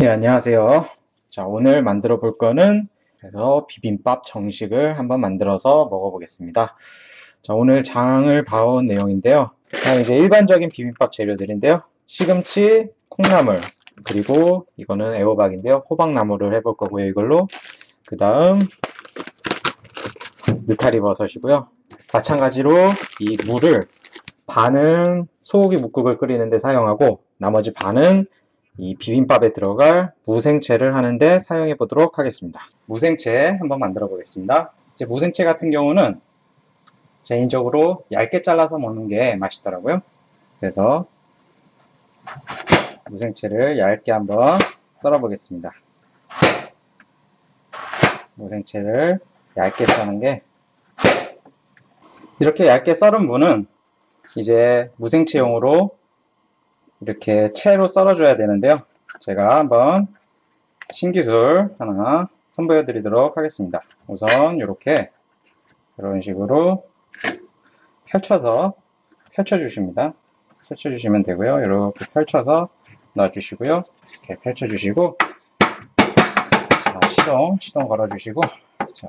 네, 안녕하세요. 자, 오늘 만들어 볼 거는 그래서 비빔밥 정식을 한번 만들어서 먹어보겠습니다. 자, 오늘 장을 봐온 내용인데요. 자, 이제 일반적인 비빔밥 재료들인데요. 시금치, 콩나물, 그리고 이거는 애호박인데요. 호박나물을 해볼 거고요, 이걸로. 그 다음, 느타리 버섯이고요. 마찬가지로 이 물을 반은 소고기 묵국을 끓이는데 사용하고 나머지 반은 이 비빔밥에 들어갈 무생채를 하는데 사용해 보도록 하겠습니다. 무생채 한번 만들어 보겠습니다. 이제 무생채 같은 경우는 개인적으로 얇게 잘라서 먹는 게 맛있더라고요. 그래서 무생채를 얇게 한번 썰어 보겠습니다. 무생채를 얇게 써는 게 이렇게 얇게 썰은 무는 이제 무생채용으로 이렇게 채로 썰어줘야 되는데요. 제가 한번 신기술 하나 선보여 드리도록 하겠습니다. 우선 이렇게 이런 식으로 펼쳐서 펼쳐 주십니다. 펼쳐 주시면 되고요. 이렇게 펼쳐서 놔 주시고요. 이렇게 펼쳐 주시고 자, 시동, 시동 걸어 주시고 자,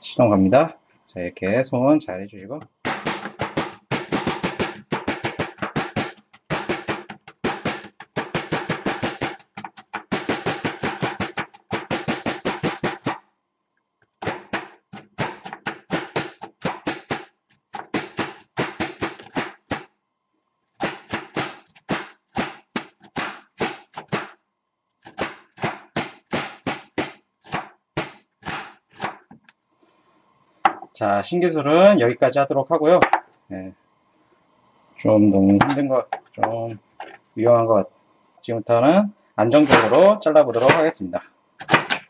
시동 갑니다. 자, 이렇게 손 잘 해 주시고 자, 신기술은 여기까지 하도록 하고요. 네. 좀 너무 힘든 것, 좀 위험한 것, 지금부터는 안정적으로 잘라보도록 하겠습니다.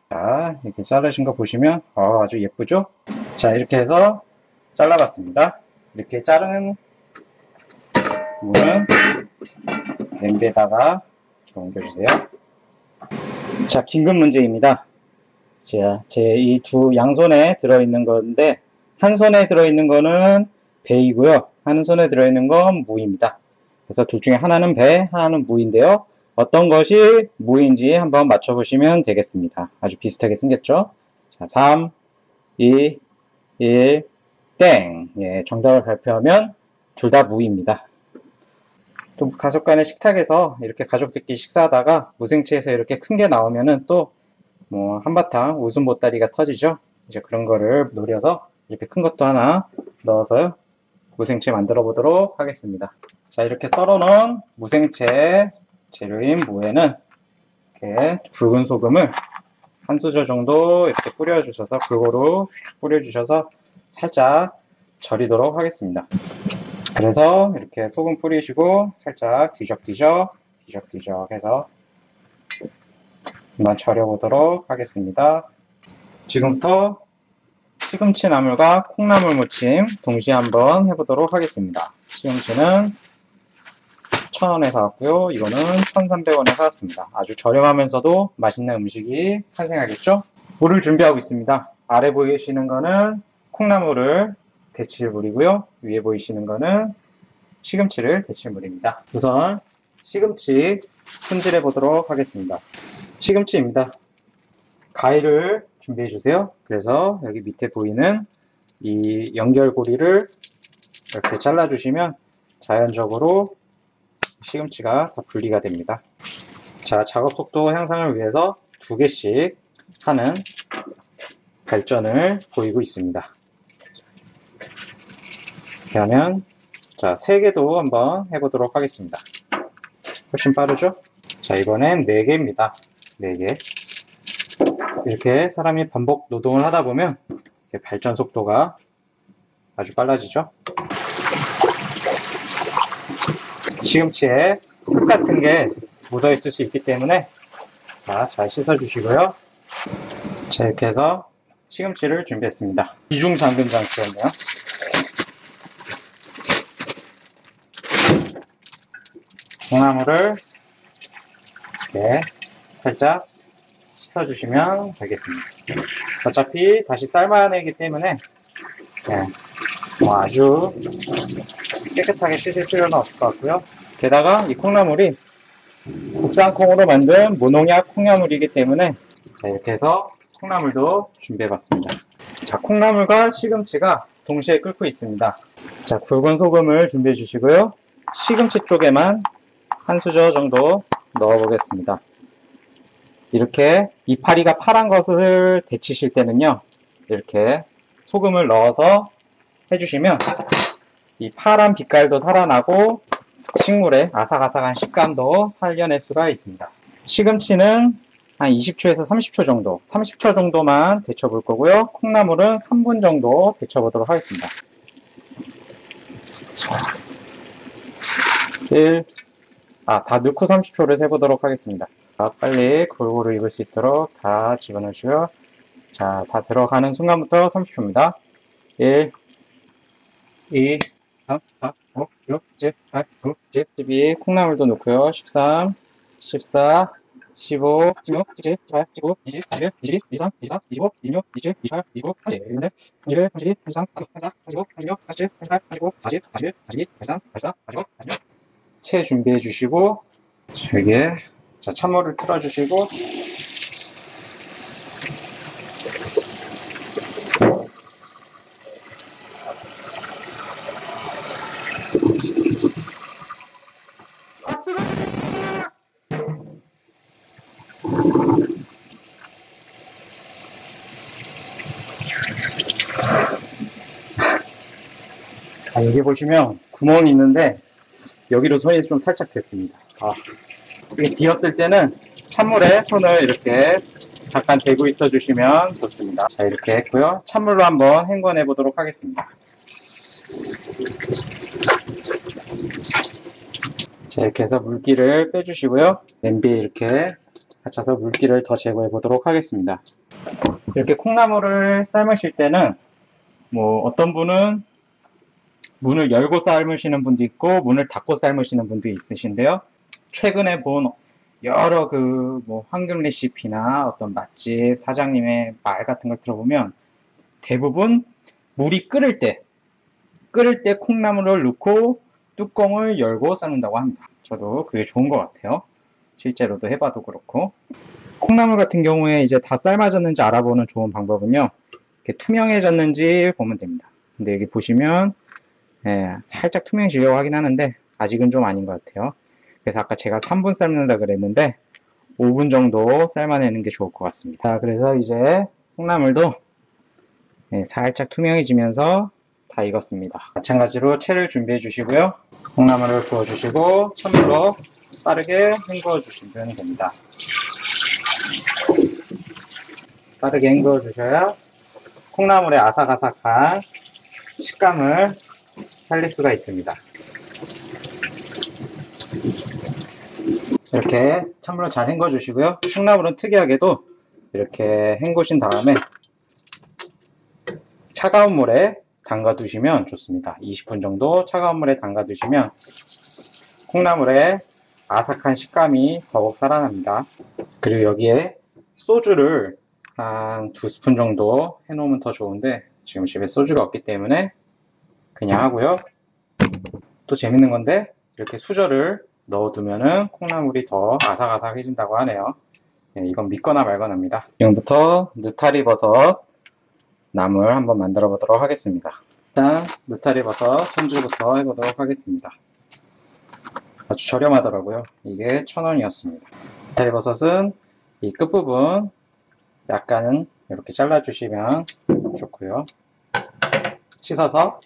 자, 이렇게 자르신 거 보시면 어, 아주 예쁘죠? 자, 이렇게 해서 잘라봤습니다. 이렇게 자른 무는 냄비에다가 옮겨주세요. 자, 긴급 문제입니다. 제 이 두 양손에 들어있는 건데 한 손에 들어있는 거는 배이고요. 한 손에 들어있는 건 무입니다. 그래서 둘 중에 하나는 배, 하나는 무인데요. 어떤 것이 무인지 한번 맞춰보시면 되겠습니다. 아주 비슷하게 생겼죠? 자, 3, 2, 1, 땡. 예, 정답을 발표하면 둘 다 무입니다. 또 가족 간의 식탁에서 이렇게 가족들끼리 식사하다가 무생채에서 이렇게 큰 게 나오면은 또 뭐 한바탕 웃음 보따리가 터지죠. 이제 그런 거를 노려서 이렇게 큰 것도 하나 넣어서요. 무생채 만들어 보도록 하겠습니다. 자, 이렇게 썰어 놓은 무생채 재료인 무에는 이렇게 붉은 소금을 한 수저 정도 이렇게 뿌려주셔서 골고루 뿌려주셔서 살짝 절이도록 하겠습니다. 그래서 이렇게 소금 뿌리시고 살짝 뒤적뒤적 뒤적뒤적 해서 한번 절여보도록 하겠습니다. 지금부터 시금치 나물과 콩나물 무침 동시에 한번 해보도록 하겠습니다. 시금치는 1,000원에 사왔고요. 이거는 1,300원에 사왔습니다. 아주 저렴하면서도 맛있는 음식이 탄생하겠죠? 물을 준비하고 있습니다. 아래 보이시는 거는 콩나물을 데칠 물이고요. 위에 보이시는 거는 시금치를 데칠 물입니다. 우선 시금치 손질해 보도록 하겠습니다. 시금치입니다. 가위를 준비해 주세요. 그래서 여기 밑에 보이는 이 연결고리를 이렇게 잘라 주시면 자연적으로 시금치가 다 분리가 됩니다. 자, 작업 속도 향상을 위해서 두 개씩 하는 발전을 보이고 있습니다. 하면 자, 세 개도 한번 해보도록 하겠습니다. 훨씬 빠르죠? 자, 이번엔 네 개입니다. 네 개. 이렇게 사람이 반복 노동을 하다 보면 발전 속도가 아주 빨라지죠. 시금치에 흙 같은 게 묻어 있을 수 있기 때문에 자, 잘 씻어 주시고요. 자, 이렇게 해서 시금치를 준비했습니다. 이중 잠금 장치였네요. 콩나물을 이렇게 살짝 씻어주시면 되겠습니다. 어차피 다시 삶아야 되기 때문에 네, 뭐 아주 깨끗하게 씻을 필요는 없을 것 같고요. 게다가 이 콩나물이 국산 콩으로 만든 무농약 콩나물이기 때문에 자, 이렇게 해서 콩나물도 준비해봤습니다. 자, 콩나물과 시금치가 동시에 끓고 있습니다. 자, 굵은 소금을 준비해 주시고요. 시금치 쪽에만 한 수저 정도 넣어 보겠습니다. 이렇게 이파리가 파란 것을 데치실 때는요, 이렇게 소금을 넣어서 해주시면 이 파란 빛깔도 살아나고 식물의 아삭아삭한 식감도 살려낼 수가 있습니다. 시금치는 한 20초에서 30초 정도, 30초 정도만 데쳐 볼 거고요. 콩나물은 3분 정도 데쳐 보도록 하겠습니다. 1, 아, 다 넣고 30초를 세보도록 하겠습니다. 자, 빨리 골고루 익을 수 있도록 다 집어넣으시고요. 자, 다 들어가는 순간부터 30초입니다. 1, 2, 3, 4, 5, 6, 7, 8, 9, 10, 12, 콩나물도 넣고요. 13, 14, 15, 16, 17, 18, 19, 20, 21, 22, 23, 24, 25, 26, 27, 28, 29, 30, 31, 31, 32, 33, 34, 35, 36, 37, 38, 39, 40, 41, 42, 43, 44, 45, 46. 채 준비해 주시고 여기에 자, 찬물을 틀어 주시고 아, 여기 보시면 구멍이 있는데 여기로 손이 좀 살짝 됐습니다. 아, 이게 뒤었을 때는 찬물에 손을 이렇게 잠깐 대고 있어 주시면 좋습니다. 자, 이렇게 했고요. 찬물로 한번 헹궈내 보도록 하겠습니다. 자, 이렇게 해서 물기를 빼주시고요. 냄비에 이렇게 받쳐서 물기를 더 제거해 보도록 하겠습니다. 이렇게 콩나물을 삶으실 때는 뭐 어떤 분은 문을 열고 삶으시는 분도 있고 문을 닫고 삶으시는 분도 있으신데요. 최근에 본 여러 그 뭐 황금 레시피나 어떤 맛집 사장님의 말 같은 걸 들어보면 대부분 물이 끓을 때 끓을 때 콩나물을 넣고 뚜껑을 열고 삶는다고 합니다. 저도 그게 좋은 것 같아요. 실제로도 해봐도 그렇고 콩나물 같은 경우에 이제 다 삶아졌는지 알아보는 좋은 방법은요. 이렇게 투명해졌는지 보면 됩니다. 근데 여기 보시면 예, 살짝 투명해지려고 하긴 하는데 아직은 좀 아닌 것 같아요. 그래서 아까 제가 3분 삶는다 그랬는데 5분 정도 삶아내는 게 좋을 것 같습니다. 자, 그래서 이제 콩나물도 예, 살짝 투명해지면서 다 익었습니다. 마찬가지로 채를 준비해 주시고요. 콩나물을 부어 주시고 찬물로 빠르게 헹궈 주시면 됩니다. 빠르게 헹궈 주셔야 콩나물의 아삭아삭한 식감을 살릴 수가 있습니다. 이렇게 찬물로 잘 헹궈 주시고요. 콩나물은 특이하게도 이렇게 헹구신 다음에 차가운 물에 담가 두시면 좋습니다. 20분 정도 차가운 물에 담가 두시면 콩나물의 아삭한 식감이 더욱 살아납니다. 그리고 여기에 소주를 한 두 스푼 정도 해 놓으면 더 좋은데 지금 집에 소주가 없기 때문에 그냥 하고요. 또 재밌는 건데 이렇게 수저를 넣어두면은 콩나물이 더 아삭아삭해진다고 하네요. 네, 이건 믿거나 말거나입니다. 지금부터 느타리 버섯 나물 한번 만들어 보도록 하겠습니다. 일단 느타리 버섯 손질부터 해보도록 하겠습니다. 아주 저렴하더라고요. 이게 천원이었습니다. 느타리 버섯은 이 끝부분 약간은 이렇게 잘라주시면 좋고요. 씻어서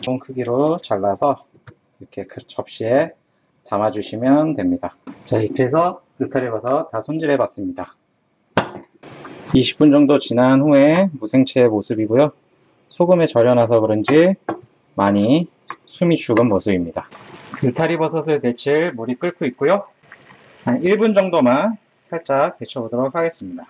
좋은 크기로 잘라서 이렇게 그 접시에 담아주시면 됩니다. 자, 이렇게 해서 느타리 버섯 다 손질해 봤습니다. 20분 정도 지난 후에 무생채의 모습이고요. 소금에 절여놔서 그런지 많이 숨이 죽은 모습입니다. 느타리 버섯을 데칠 물이 끓고 있고요. 한 1분 정도만 살짝 데쳐보도록 하겠습니다.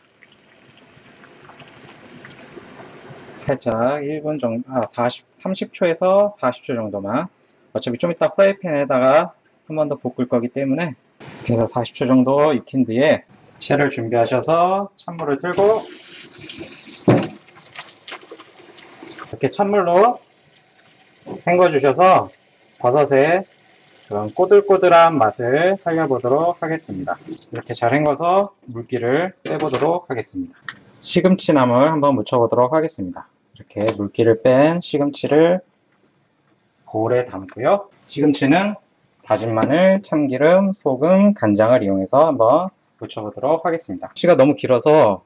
살짝 1분 정도, 아, 40, 30초에서 40초 정도만. 어차피 좀 이따 프라이팬에다가 한 번 더 볶을 거기 때문에 그래서 40초 정도 익힌 뒤에 채를 준비하셔서 찬물을 틀고 이렇게 찬물로 헹궈 주셔서 버섯에 그런 꼬들꼬들한 맛을 살려보도록 하겠습니다. 이렇게 잘 헹궈서 물기를 빼보도록 하겠습니다. 시금치나물 한번 묻혀보도록 하겠습니다. 이렇게 물기를 뺀 시금치를 볼에 담고요. 시금치는 다진 마늘, 참기름, 소금, 간장을 이용해서 한번 묻혀보도록 하겠습니다. 시가 너무 길어서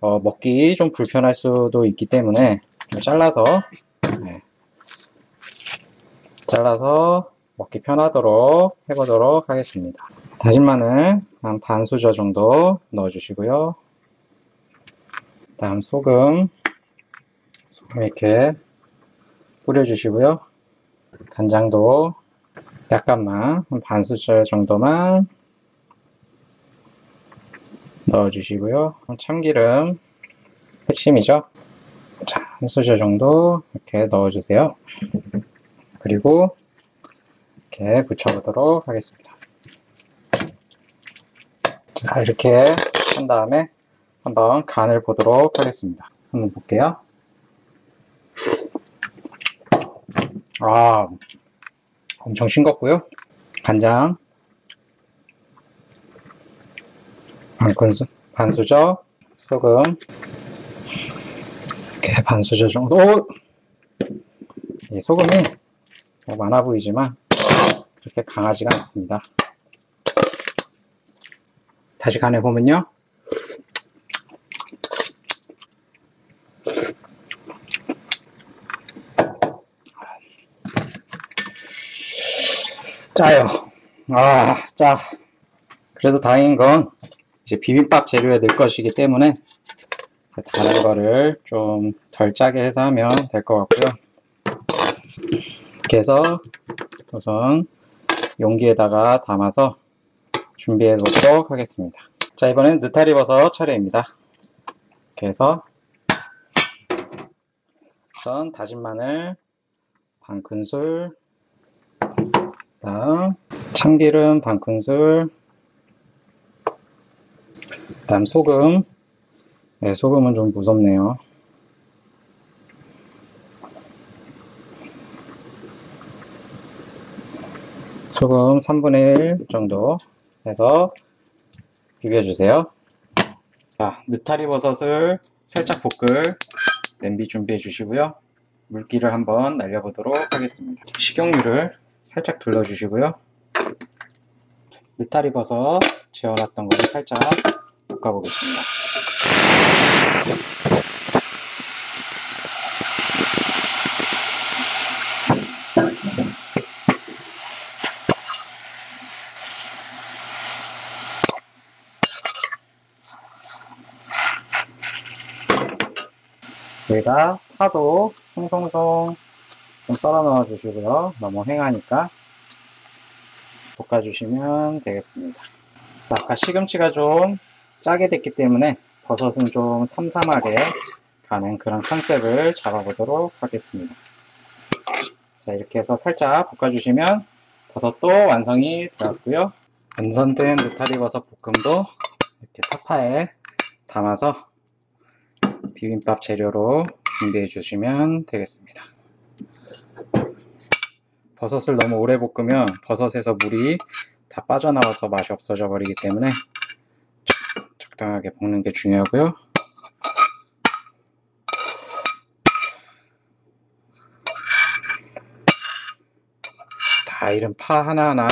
어, 먹기 좀 불편할 수도 있기 때문에 좀 잘라서 네. 잘라서 먹기 편하도록 해보도록 하겠습니다. 다진 마늘 한 반 수저 정도 넣어주시고요. 다음 소금 소금 이렇게 뿌려주시고요. 간장도 약간만 반 수저 정도만 넣어주시고요. 참기름 핵심이죠. 자, 한 수저 정도 이렇게 넣어주세요. 그리고 이렇게 붙여보도록 하겠습니다. 자, 이렇게 한 다음에 한번 간을 보도록 하겠습니다. 한번 볼게요. 아, 엄청 싱겁고요. 간장 반큰수, 반수저, 소금 이렇게 반수저 정도. 이 소금이 많아 보이지만 그렇게 강하지가 않습니다. 다시 간해 보면요. 짜요. 아, 짜. 그래도 다행인 건 이제 비빔밥 재료에 넣을 것이기 때문에 다른 거를 좀 덜 짜게 해서 하면 될 것 같고요. 이렇게 해서 우선 용기에다가 담아서 준비해 보도록 하겠습니다. 자, 이번엔 느타리 버섯 차례입니다. 이렇게 해서 우선 다진 마늘 반 큰술 다음 참기름 반 큰술 다음 소금. 네, 소금은 좀 무섭네요. 소금 3분의 1 정도 해서 비벼주세요. 자, 느타리 버섯을 살짝 볶을 냄비 준비해 주시고요. 물기를 한번 날려보도록 하겠습니다. 식용유를 살짝 둘러주시고요 느타리 버섯 재워놨던 거를 살짝 볶아보겠습니다. 여기다 파도 송송송 좀 썰어 넣어 주시고요. 너무 횡하니까 볶아주시면 되겠습니다. 자, 아까 시금치가 좀 짜게 됐기 때문에 버섯은 좀 삼삼하게 가는 그런 컨셉을 잡아보도록 하겠습니다. 자, 이렇게 해서 살짝 볶아주시면 버섯도 완성이 되었고요. 완성된 느타리 버섯 볶음도 이렇게 타파에 담아서 비빔밥 재료로 준비해 주시면 되겠습니다. 버섯을 너무 오래 볶으면 버섯에서 물이 다 빠져나와서 맛이 없어져 버리기 때문에 적당하게 볶는 게 중요하고요. 다 이런 파 하나하나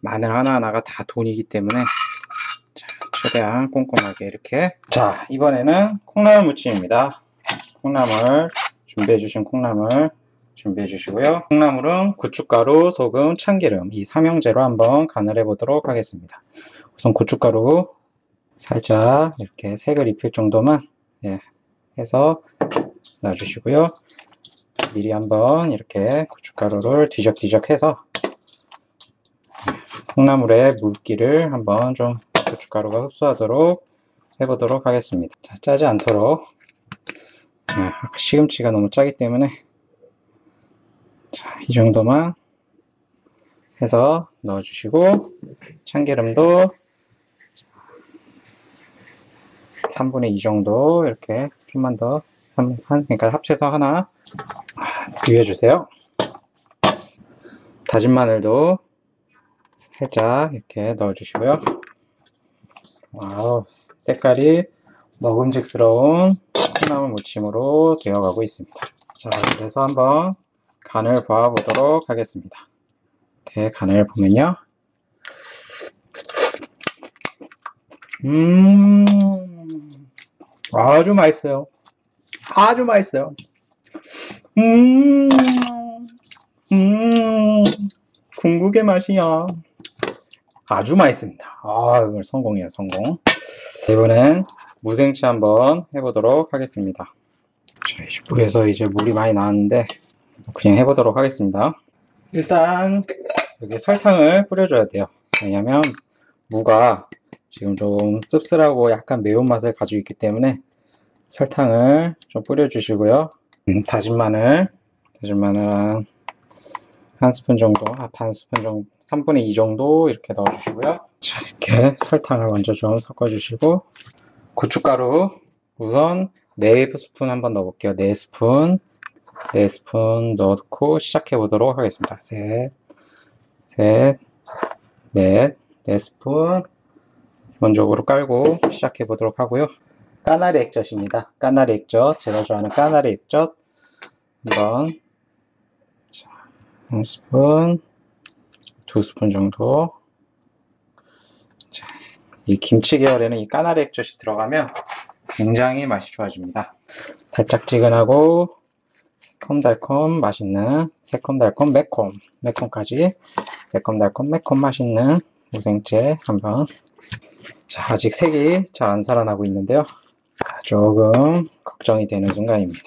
마늘 하나하나가 다 돈이기 때문에 자, 최대한 꼼꼼하게 이렇게 자 이번에는 콩나물 무침입니다. 콩나물 준비해 주신 콩나물 준비해 주시고요. 콩나물은 고춧가루, 소금, 참기름 이 삼형제로 한번 간을 해 보도록 하겠습니다. 우선 고춧가루 살짝 이렇게 색을 입힐 정도만 예, 해서 넣어주시고요. 미리 한번 이렇게 고춧가루를 뒤적뒤적 해서 콩나물의 물기를 한번 좀 고춧가루가 흡수하도록 해보도록 하겠습니다. 자, 짜지 않도록 네, 시금치가 너무 짜기 때문에 자, 이 정도만 해서 넣어주시고 참기름도 3분의 2 정도 이렇게 좀만 더 3, 그러니까 합쳐서 하나 비벼주세요 다진 마늘도 살짝 이렇게 넣어주시고요. 와우, 색깔이 먹음직스러운 콩나물 무침으로 되어가고 있습니다. 자, 그래서 한번 간을 보아보도록 하겠습니다. 이렇게 간을 보면요. 음, 아주 맛있어요. 아주 맛있어요. 음, 음, 궁극의 맛이야. 아주 맛있습니다. 아, 이걸 성공이에요, 성공. 이번엔 무생채 한번 해보도록 하겠습니다. 자, 이제 물에서 이제 물이 많이 나왔는데, 그냥 해보도록 하겠습니다. 일단, 여기 설탕을 뿌려줘야 돼요. 왜냐면, 무가 지금 좀 씁쓸하고 약간 매운맛을 가지고 있기 때문에, 설탕을 좀 뿌려주시고요. 음, 다진 마늘, 다진 마늘 한, 한 스푼 정도, 아, 반 스푼 정도, 3분의 2 정도 이렇게 넣어주시고요. 자, 이렇게 설탕을 먼저 좀 섞어주시고, 고춧가루 우선 4스푼 한번 넣어볼게요. 4스푼, 4스푼 넣고 시작해 보도록 하겠습니다. 셋, 셋, 넷, 4스푼 기본적으로 깔고 시작해 보도록 하고요. 까나리 액젓입니다. 까나리 액젓, 제가 좋아하는 까나리 액젓 한번 자, 한 스푼, 두 스푼 정도 자, 이 김치 계열에는 이 까나리 액젓이 들어가면 굉장히 맛이 좋아집니다. 달짝지근하고 새콤달콤 맛있는 새콤달콤 매콤 매콤까지 새콤달콤 매콤 맛있는 무생채 한번. 자 아직 색이 잘 안 살아나고 있는데요. 조금 걱정이 되는 순간입니다.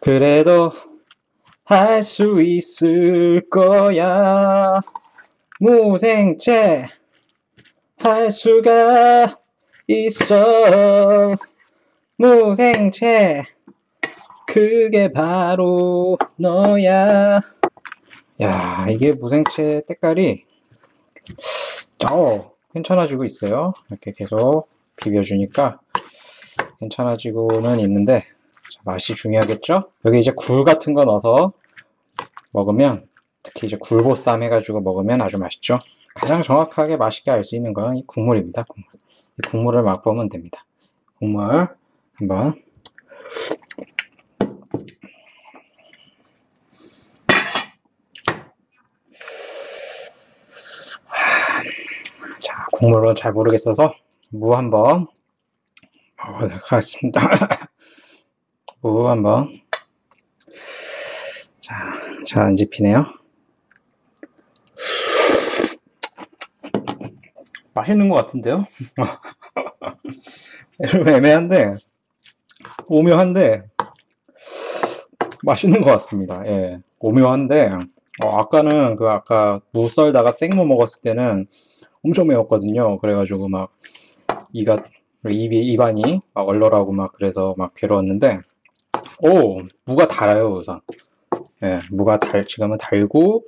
그래도 할 수 있을 거야. 무생채 할 수가 있어. 무생채 그게 바로 너야 야 이게 무생채 때깔이 어 괜찮아지고 있어요 이렇게 계속 비벼주니까 괜찮아지고는 있는데 자, 맛이 중요하겠죠 여기 이제 굴 같은 거 넣어서 먹으면 특히 이제 굴보쌈 해가지고 먹으면 아주 맛있죠 가장 정확하게 맛있게 알 수 있는 건 이 국물입니다. 국물. 이 국물을 맛보면 됩니다. 국물 한번 자 국물은 잘 모르겠어서 무 한번 먹어보도록 하겠습니다. 무 한번 자, 잘 안 집히네요. 맛있는 것 같은데요? 좀 애매한데, 오묘한데, 맛있는 것 같습니다. 예. 오묘한데, 어, 아까는 그 아까 무 썰다가 생무 먹었을 때는 엄청 매웠거든요. 그래가지고 막 이가 입이 입안이 막 얼얼하고 막 그래서 막 괴로웠는데, 오 무가 달아요 우선. 예, 무가 달 지금은 달고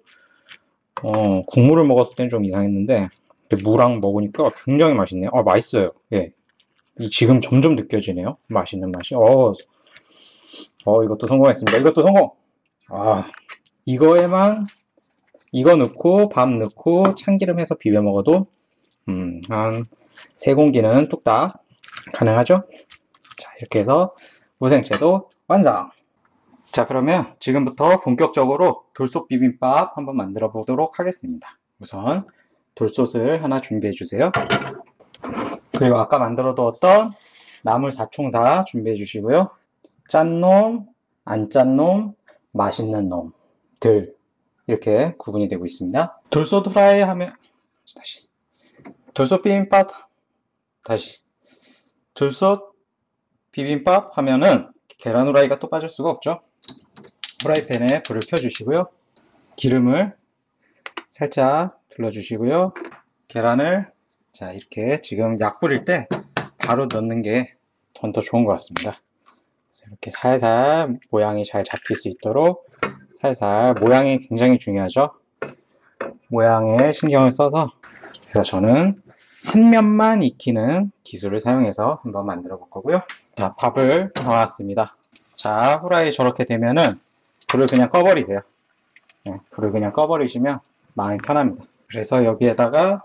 어 국물을 먹었을 때는 좀 이상했는데 무랑 먹으니까 굉장히 맛있네요. 아, 맛있어요. 예. 이 지금 점점 느껴지네요. 맛있는 맛이. 어, 어, 이것도 성공했습니다. 이것도 성공! 아, 이거에만, 이거 넣고, 밥 넣고, 참기름 해서 비벼 먹어도, 음, 한, 세 공기는 뚝딱 가능하죠? 자, 이렇게 해서 무생채도 완성! 자, 그러면 지금부터 본격적으로 돌솥 비빔밥 한번 만들어 보도록 하겠습니다. 우선, 돌솥을 하나 준비해 주세요. 그리고 아까 만들어 두었던 나물 사총사 준비해 주시고요. 짠 놈, 안 짠 놈, 맛있는 놈들 이렇게 구분이 되고 있습니다. 돌솥 후라이 하면 다시 돌솥 비빔밥 다시 돌솥 비빔밥 하면은 계란 후라이가 또 빠질 수가 없죠. 후라이팬에 불을 켜주시고요. 기름을 살짝 둘러주시고요. 계란을 자 이렇게 지금 약 뿌릴 때 바로 넣는 게전더 좋은 것 같습니다. 이렇게 살살 모양이 잘 잡힐 수 있도록 살살 모양이 굉장히 중요하죠. 모양에 신경을 써서 그래서 저는 한 면만 익히는 기술을 사용해서 한번 만들어 볼 거고요. 자 밥을 넣어놨습니다. 자 후라이 저렇게 되면은 불을 그냥 꺼버리세요. 네, 불을 그냥 꺼버리시면 마음이 편합니다. 그래서 여기에다가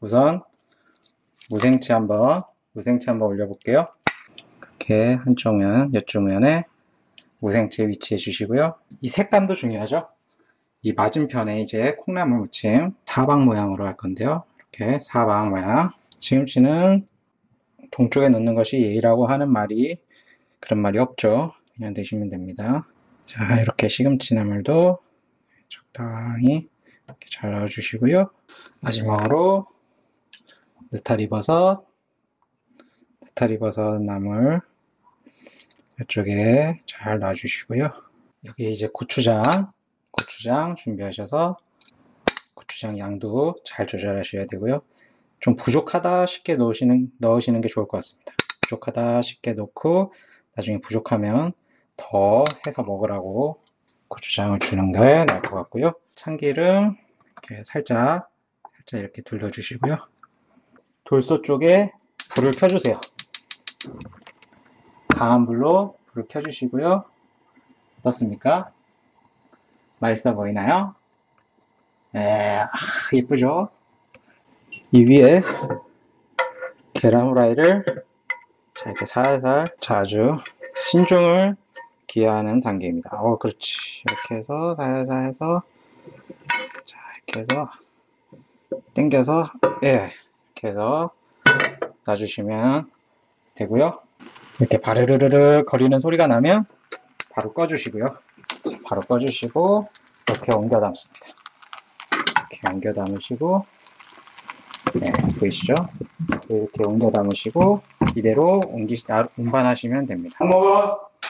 우선 무생채 한번 무생채 한번 올려 볼게요. 이렇게 한쪽 면, 이쪽 면에 무생채 위치해 주시고요. 이 색감도 중요하죠. 이 맞은편에 이제 콩나물 무침 사방 모양으로 할 건데요. 이렇게 사방 모양. 시금치는 동쪽에 넣는 것이 예의라고 하는 말이 그런 말이 없죠. 그냥 드시면 됩니다. 자, 이렇게 시금치 나물도 적당히 이렇게 잘 넣어주시고요. 마지막으로 느타리버섯, 느타리버섯 나물 이쪽에 잘 놔주시고요. 여기 이제 고추장, 고추장 준비하셔서 고추장 양도 잘 조절하셔야 되고요. 좀 부족하다 싶게 넣으시는, 넣으시는 게 좋을 것 같습니다. 부족하다 싶게 넣고 나중에 부족하면 더 해서 먹으라고 고추장을 주는 게 나을 것 같고요. 참기름 이렇게 살짝 살짝 이렇게 둘러주시고요. 돌소 쪽에 불을 켜주세요. 강한 불로 불을 켜주시고요. 어떻습니까? 맛있어 보이나요? 에, 아, 예쁘죠? 이 위에 계란 후라이를 자, 이렇게 살살 자주 신중을 기하는 단계입니다. 어, 그렇지. 이렇게 해서 살살 해서 자, 이렇게 해서 당겨서 예, 이렇게 해서 놔주시면 되고요. 이렇게 바르르르르 거리는 소리가 나면 바로 꺼주시고요. 바로 꺼주시고 이렇게 옮겨 담습니다. 이렇게 옮겨 담으시고 네, 보이시죠? 이렇게 옮겨 담으시고 이대로 옮기 운반하시면 됩니다. 먹어.